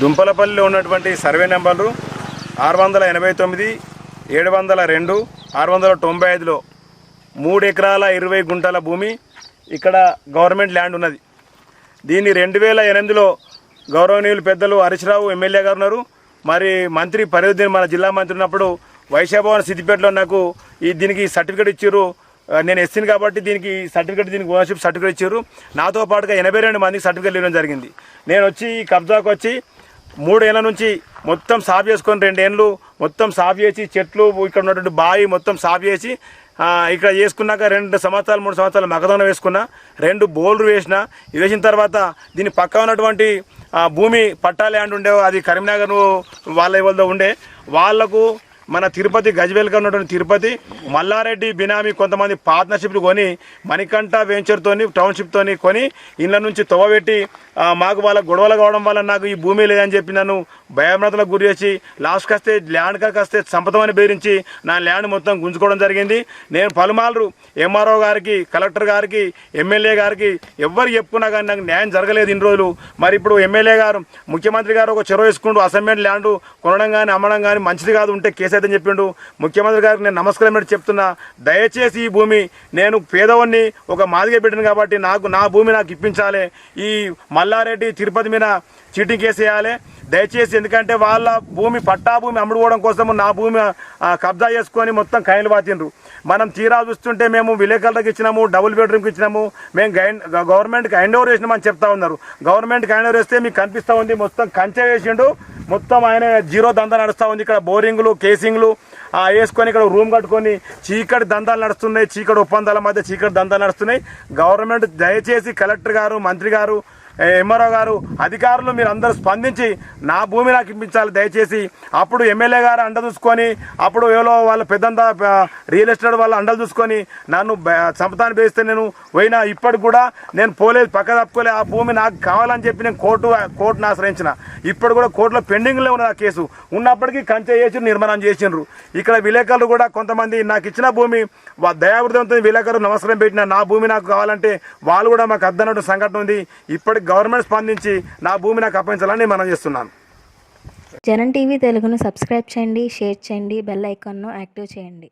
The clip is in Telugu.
దుంపలపల్లిలో ఉన్నటువంటి సర్వే నెంబర్లు ఆరు వందల ఎనభై తొమ్మిది ఏడు వందల రెండు ఆరు వందల తొంభై ఐదులో మూడు ఎకరాల ఇరవై గుంటల భూమి ఇక్కడ గవర్నమెంట్ ల్యాండ్ ఉన్నది. దీన్ని రెండు వేల ఎనిమిదిలో గౌరవనీయులు పెద్దలు హరీశ్రావు ఎమ్మెల్యే గారు ఉన్నారు. మరి మంత్రి పరివుద్దీన్ మన జిల్లా మంత్రి ఉన్నప్పుడు వైశాభవన్ సిద్దిపేటలో నాకు ఈ దీనికి సర్టిఫికేట్ ఇచ్చారు. నేను ఎస్సీని కాబట్టి దీనికి సర్టిఫికేట్ దీనికి ఓనర్షిప్ సర్టిఫికేట్ ఇచ్చారు. నాతో పాటుగా ఎనభై రెండు మందికి సర్టిఫికేట్ ఇవ్వడం జరిగింది. నేను వచ్చి ఈ కబ్జాకు వచ్చి మూడేళ్ళ నుంచి మొత్తం సాఫ్ చేసుకొని రెండేళ్ళు మొత్తం సాఫ్ చేసి చెట్లు ఇక్కడ ఉన్నటువంటి బావి మొత్తం సాఫ్ చేసి ఇక్కడ చేసుకున్నాక రెండు సంవత్సరాలు మూడు సంవత్సరాలు మగదనం వేసుకున్నా రెండు బోర్లు వేసిన వేసిన తర్వాత దీని పక్క ఉన్నటువంటి భూమి పట్టా ల్యాండ్ ఉండే అది కరీంనగర్ వాళ్ళ వాళ్ళతో ఉండే వాళ్ళకు మన తిరుపతి గజ్వేల్గా ఉన్నటువంటి తిరుపతి మల్లారెడ్డి బినామీ కొంతమంది పార్ట్నర్షిప్లు కొని మణికంఠ వెంచర్తోని టౌన్షిప్తోని కొని ఇళ్ళ నుంచి తొవ్వబెట్టి మాకు వాళ్ళ గొడవలు కావడం వల్ల నాకు ఈ భూమి లేదని చెప్పి నన్ను భయభ్రతలకు గురి చేసి లాస్ట్కి వస్తే ల్యాండ్ కాక వస్తే సంపదమని బెదిరించి నా ల్యాండ్ మొత్తం గుంజుకోవడం జరిగింది. నేను పలుమార్లు ఎంఆర్ఓ గారికి కలెక్టర్ గారికి ఎమ్మెల్యే గారికి ఎవ్వరు చెప్పుకున్నా కానీ నాకు న్యాయం జరగలేదు ఇన్ని రోజులు. మరి ఇప్పుడు ఎమ్మెల్యే గారు ముఖ్యమంత్రి గారు ఒక చెరువు వేసుకుంటూ అసైన్మెంట్ ల్యాండ్ కొనడం కానీ అమ్మడం కానీ మంచిది కాదు ఉంటే కేసు అయితే చెప్పిండు. ముఖ్యమంత్రి గారికి నేను నమస్కారం పెట్టి చెప్తున్నా దయచేసి ఈ భూమి నేను పేదవాడిని ఒక మాదిగ పెట్టాను కాబట్టి నాకు నా భూమి నాకు ఇప్పించాలి. ఈ మల్లారెడ్డి తిరుపతి మీద చీటింగ్ కేసు వేయాలి. దయచేసి ఎందుకంటే వాళ్ళ భూమి పట్టా భూమి అమ్ముడుకోవడం కోసం నా భూమి కబ్జా చేసుకొని మొత్తం కైలు పాతిండ్రు. మనం తీరా చూస్తుంటే మేము విలేకరులకు ఇచ్చినాము డబుల్ బెడ్రూమ్కి ఇచ్చినాము మేము గైన్ గవర్నమెంట్కి హ్యాండ్ ఓవర్ చేసినామని చెప్తా ఉన్నారు. గవర్నమెంట్కి హ్యాండ్ ఓవర్ వేస్తే మీకు కనిపిస్తూ ఉంది మొత్తం కంచె వేసిండు మొత్తం ఆయన జీరో దందా నడుస్తూ ఉంది. ఇక్కడ బోరింగ్లు కేసింగ్లు ఆ, వేసుకొని ఇక్కడ రూమ్ కట్టుకొని చీకటి దందాలు నడుస్తున్నాయి చీకటి ఒప్పందాల మధ్య చీకటి దందాలు నడుస్తున్నాయి. గవర్నమెంట్ దయచేసి కలెక్టర్ గారు మంత్రి గారు ఎంఆర్ఓ గారు అధికారులు మీరు అందరూ స్పందించి నా భూమి నాకు ఇప్పించాలి దయచేసి. అప్పుడు ఎమ్మెల్యే గారు అండ చూసుకొని అప్పుడు ఏలో వాళ్ళ పెద్దంతా రియల్ ఎస్టేట్ వాళ్ళ అండలు చూసుకొని నన్ను సంపదాన్ని వేస్తే నేను పోయినా. ఇప్పటికి కూడా నేను పోలేదు పక్క తప్పుకోలేదు. ఆ భూమి నాకు కావాలని చెప్పి నేను కోర్టు కోర్టును ఆశ్రయించిన. ఇప్పుడు కూడా కోర్టులో పెండింగ్లో ఉన్న ఆ కేసు. ఉన్నప్పటికీ కంచె చేసి నిర్మాణం చేసిండ్రు. ఇక్కడ విలేకరులు కూడా కొంతమంది నాకు ఇచ్చిన భూమి దయావృతంతో విలేకరులు నమస్కారం పెట్టిన నా భూమి నాకు కావాలంటే వాళ్ళు కూడా మాకు అద్దనట్టు సంఘటన ఉంది. ఇప్పటికి గవర్నమెంట్ స్పందించి నా భూమి నాకు అప్పగించాలని మనం చేస్తున్నాను. జనం టీవీ తెలుగును సబ్స్క్రైబ్ చేయండి షేర్ చేయండి బెల్ ఐకాన్ను యాక్టివ్ చేయండి.